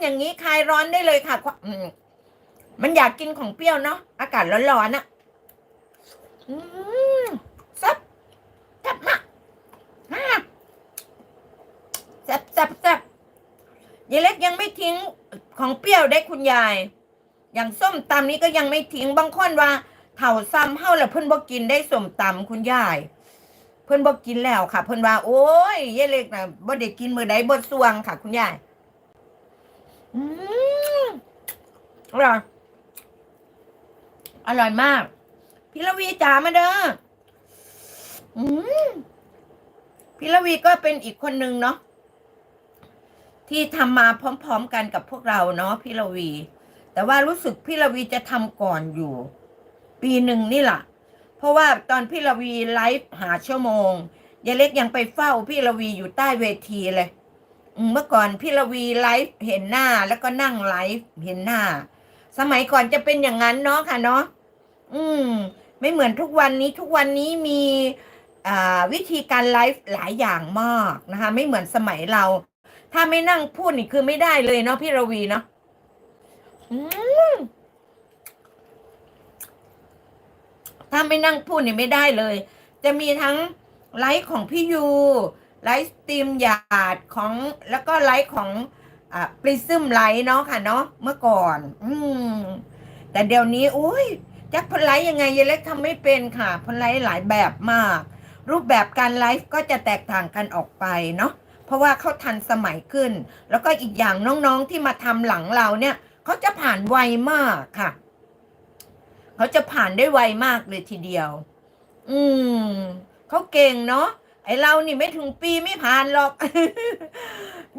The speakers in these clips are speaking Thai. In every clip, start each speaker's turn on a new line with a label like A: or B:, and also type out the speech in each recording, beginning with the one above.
A: อย่างนี้คลายร้อนได้เลยค่ะอืมมันอยากกินของเปรี้ยวเนาะอากาศร้อนๆอะอืมซับซับมากมากแซ่บแซ่บแซ่บยายเล็กยังไม่ทิ้งของเปรี้ยวได้คุณยาย อย่างส้มตำนี้ก็ยังไม่ทิ้งบางคนว่าเถ่าซ้ำเฮาแล้วเพิ่นบ่กินได้ส้มตำคุณยาย เพิ่นบ่กินแล้วค่ะ เพิ่นว่า โอ้ยยายเล็กน่ะบ่ได้กินมื้อใดบ่สวงค่ะ คุณยาย อืมอร่อยอร่อยมากพี่ละวีจ๋ามาเด้ออืมพี่ละวีก็เป็นอีกคนนึงเนาะที่ทำมาพร้อม ๆ กันกับพวกเราเนาะพี่ละวี แต่ว่ารู้สึกพี่ละวีจะทำก่อนอยู่ ปีหนึ่งนี่แหละเพราะว่าตอนพี่ละวีไลฟ์หาชั่วโมงยายเล็กยังไปเฝ้าพี่ละวีอยู่ใต้เวทีเลย เมื่อก่อนพี่ละวีไลฟ์เห็นหน้าแล้วก็นั่งไลฟ์เห็นหน้า สมัยก่อนจะเป็นอย่างนั้นเนาะค่ะเนาะอืม ไม่เหมือนทุกวันนี้ทุกวันนี้มีวิธีการไลฟ์หลายอย่างมากนะคะ ไม่เหมือนสมัยเรา ถ้าไม่นั่งพูดนี่คือไม่ได้เลยเนาะพี่ระวีเนาะถ้าไม่นั่งพูดนี่ไม่ได้เลย จะมีทั้งไลฟ์ของพี่ยู ไลฟ์สตรีมหยาดของแล้วก็ไลฟ์ของอปริซึมไลฟ์เนาะค่ะเนาะเมื่อก่อน อืมแต่เดี๋ยวนี้อุ้ยจักพลไลฟ์ยังไงยายเล็กทำไม่เป็นค่ะพลไลฟ์หลายแบบมาก รูปแบบการไลฟ์ก็จะแตกต่างกันออกไปเนาะเพราะว่าเขาทันสมัยขึ้น แล้วก็อีกอย่างน้องๆที่มาทำหลังเราเนี่ยเขาจะผ่านไวมากค่ะเขาจะผ่านได้ไวมากเลยทีเดียว อืมเขาเก่งเนาะ ไอเรานี่ไม่ถึงปีไม่ผ่านหรอก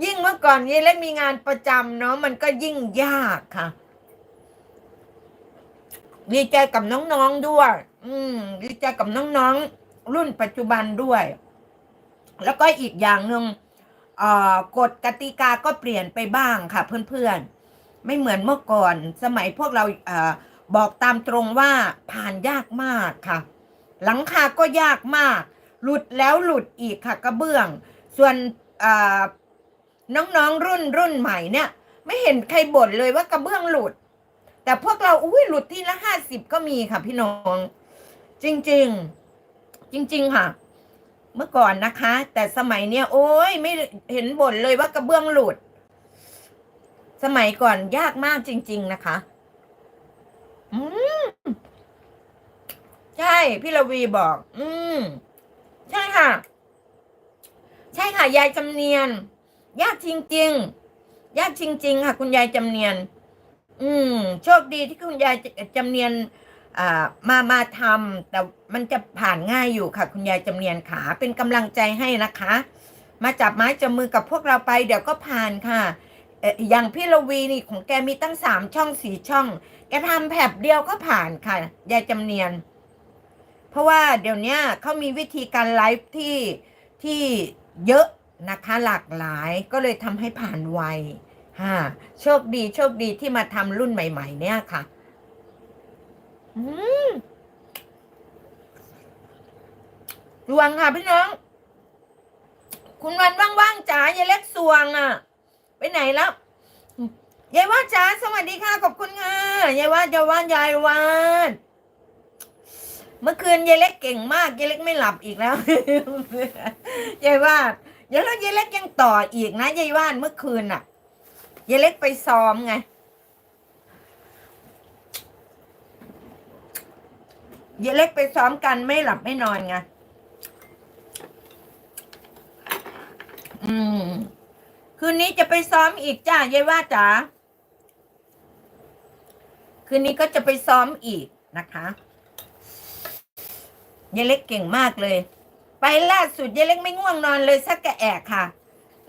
A: ยิ่งเมื่อก่อนยายเล็กมีงานประจำเนาะมันก็ยิ่งยากค่ะ ดีใจกับน้องๆด้วย อืม ดีใจกับน้องๆ รุ่นปัจจุบันด้วย แล้วก็อีกอย่างหนึ่งอ่อกฎกติกาก็เปลี่ยนไปบ้างค่ะ เพื่อนๆ ไม่เหมือนเมื่อก่อน สมัยพวกเราเอ่อบอกตามตรงว่าผ่านยากมากค่ะ หลังคาก็ยากมาก หลุดแล้วหลุดอีกค่ะกระเบื้อง ส่วนเอ่อน้องๆรุ่นรุ่นใหม่เนี่ย ไม่เห็นใครบ่นเลยว่ากระเบื้องหลุด แต่พวกเราอุ้ยหลุดที่ละห้าสิบก็มีค่ะพี่น้อง จริง ๆ จริง ๆ ค่ะ เมื่อก่อนนะคะ แต่สมัยเนี้ยโอ้ยไม่เห็นบ่นเลยว่ากระเบื้องหลุด สมัยก่อนยากมากจริง ๆ นะคะอืมใช่ พี่ละวีบอก อืม ค่ะ ใช่ค่ะ ยายจำเนียน ยากจริง ๆ ยากจริง ๆ ค่ะ คุณยายจำเนียน อืม โชคดีที่คุณยายจำเนียนมามาทำแต่มันจะผ่านง่ายอยู่ค่ะ คุณยายจำเนียนขาเป็นกำลังใจให้นะคะ มาจับไม้จับมือกับพวกเราไป เดี๋ยวก็ผ่านค่ะอย่างพี่ละวีนี่ของแกมีตั้งสามช่องสี่ช่อง แกทำแผบเดียวก็ผ่านค่ะ ยายจำเนียน เพราะว่าเดี๋ยวนี้เขามีวิธีการไลฟ์ที่ที่เยอะนะคะหลากหลายก็เลยทำให้ผ่านไวฮะโชคดีโชคดีที่มาทำรุ่นใหม่ ๆ เนี่ยค่ะ อืมสวงค่ะพี่น้อง คุณวันว่างๆจ๋ายายเล็กสวงอะ ไปไหนแล้วยายว่าจ๋าสวัสดีค่ะขอบคุณค่ะยายว่ายายว่ายายว่าน เมื่อคืนยายเล็กเก่งมากยายเล็กไม่หลับอีกแล้วยายว่ายายแล้วยายเล็กยังต่ออีกนะยายว่านเมื่อคืนอะยายเล็กไปซ้อมไงยายเล็กไปซ้อมกันไม่หลับไม่นอนไงอืมคืนนี้จะไปซ้อมอีกจ้ายายว่าจ๋าคืนนี้ก็จะไปซ้อมอีกนะคะ ยายเล็กเก่งมากเลย ไปล่าสุดยายเล็กไม่ง่วงนอนเลยสักกะแอกค่ะ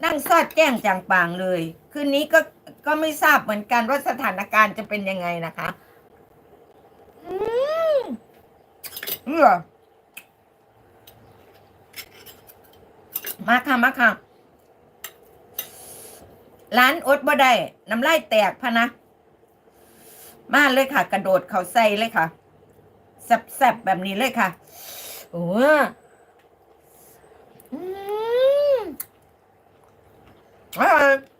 A: นั่งซอดแจ้งจางปางเลย คืนนี้ก็ก็ไม่ทราบเหมือนกันว่าสถานการณ์จะเป็นยังไงนะคะอืมเออมาค่ะมาค่ะร้านอดบ่ได้น้ำลายแตกพะนะ มาเลยค่ะ กระโดดเขาใส่เลยค่ะ แซ่บๆแบบนี้เลยค่ะ โอ้อืมอร่อย